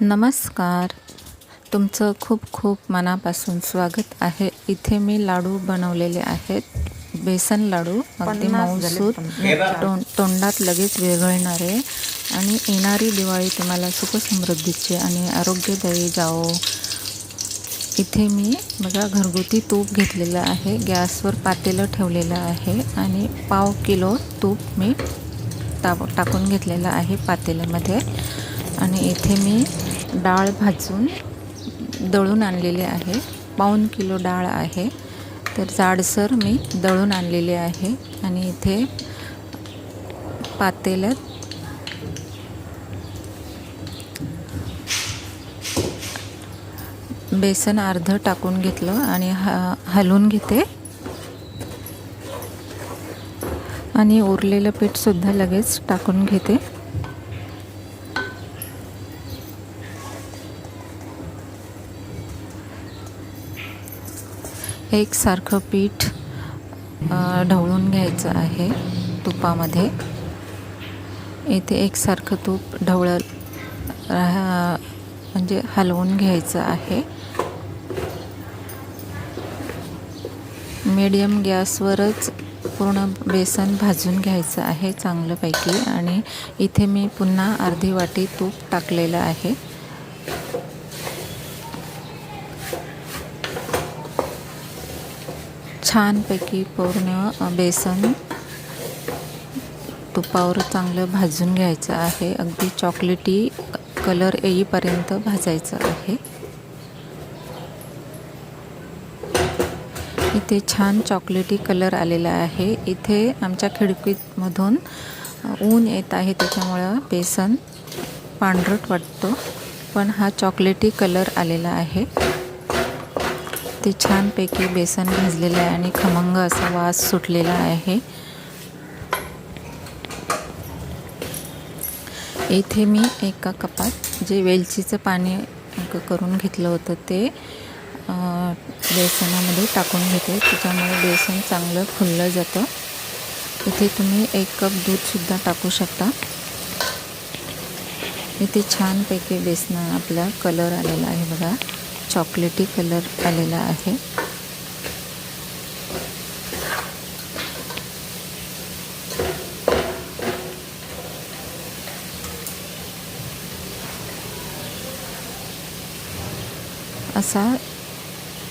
नमस्कार. तुमचं खूप खूप मनापासून स्वागत आहे. इथे मी लाडू बनवलेले आहेत. बेसन लाडू अगदी मऊसूत तोंड तोंडात लगेच विरघळणारे आणि येणारी दिवाळी तुम्हाला सुखसमृद्धीची आणि आरोग्यदायी जाओ इथे मी बघा घरगुती तूप घेतलेलं आहे. गॅसवर पातेलं ठेवलेलं आहे. आणि पाव किलो तूप मी टा टाकून घेतलेलं आहे पातेल्यामध्ये. आणि इथे मी डाळ भाजून दळून आणलेली आहे. पाऊन किलो डाळ आहे. तर जाडसर मी दळून आणलेली आहे आणि इथे पातेल्यात बेसन अर्ध टाकून घेतलं आणि ह हलवून घेते. आणि उरलेलं पीठसुद्धा लगेच टाकून घेते. एकसारखं पीठ ढवळून घ्यायचं आहे तुपामध्ये. इथे एकसारखं तूप ढवळ म्हणजे हलवून घ्यायचं आहे. मीडियम गॅसवरच पूर्ण बेसन भाजून घ्यायचं आहे चांगल्यापैकी. आणि इथे मी पुन्हा अर्धी वाटी तूप टाकलेलं आहे. छानपैकी पूर्ण बेसन तुपावर चांगलं भाजून घ्यायचं आहे. अगदी चॉकलेटी कलर येईपर्यंत भाजायचं आहे. इथे छान चॉकलेटी कलर आलेला आहे. इथे आमच्या खिडकीमधून ऊन येत आहे. त्याच्यामुळं बेसन पांढरट वाटतो. पण हा चॉकलेटी कलर आलेला आहे. ते छानपैकी बेसन भाजलेलं आहे आणि खमंग असा वास सुटलेला आहे. इथे मी एका कपात जे वेलचीचं पाणी करून घेतलं होतं ते बेसनामध्ये टाकून घेते. त्याच्यामुळे बेसन चांगलं फुललं जातं. इथे तुम्ही एक कप दूधसुद्धा टाकू शकता. इथे छानपैकी बेसन आपला कलर आलेला आहे बघा. चॉकलेटी कलर आलेला आहे. असा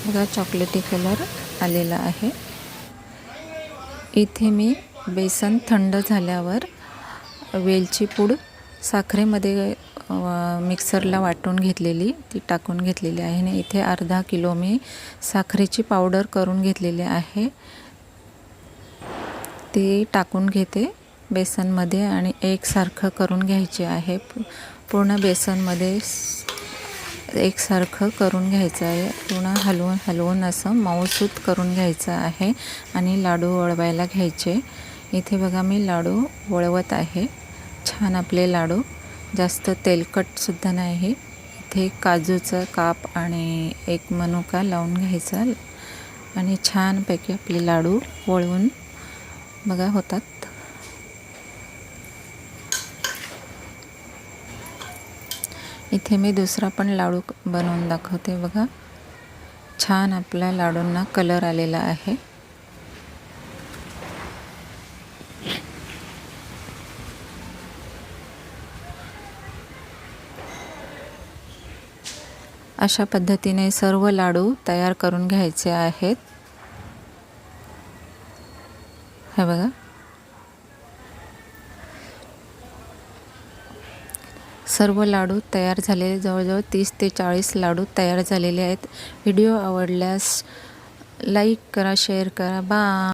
बघा चॉकलेटी कलर आलेला आहे. इथे मी बेसन थंड झाल्यावर वेलची पूड साखरेमध्ये मिक्सरला वाटून घेतलेली ती टाकून घेतलेली आहे आणि इथे अर्धा किलो मी साखरेची पावडर करून घेतलेली आहे. ती टाकून घेते बेसनमध्ये आणि एकसारखं करून घ्यायचे आहे. पूर्ण बेसनमध्ये एकसारखं करून घ्यायचं आहे. पूर्ण हलवून हलवून असं मऊसूत करून घ्यायचं आहे आणि लाडू वळवायला घ्यायचे. इथे बघा मी लाडू वळवत आहे. छान आपले लाडू. जास्त तेलकटसुद्धा नाही. इथे काजूचं काप आणि एक मनुका लावून घ्यायचा. आणि छानपैकी आपले लाडू वळवून बघा होतात. इथे मी दुसरा पण लाडू बनवून दाखवते बघा. छान आपल्या लाडूंना कलर आलेला आहे. अशा पद्धतीने सर्व लाडू तयार करून घ्यायचे आहेत. हे बघा. सर्व लाडू तयार झालेले जवळजवळ तीस ते चाळीस लाडू तयार झालेले आहेत. व्हिडिओ आवडल्यास लाईक करा शेअर करा. बा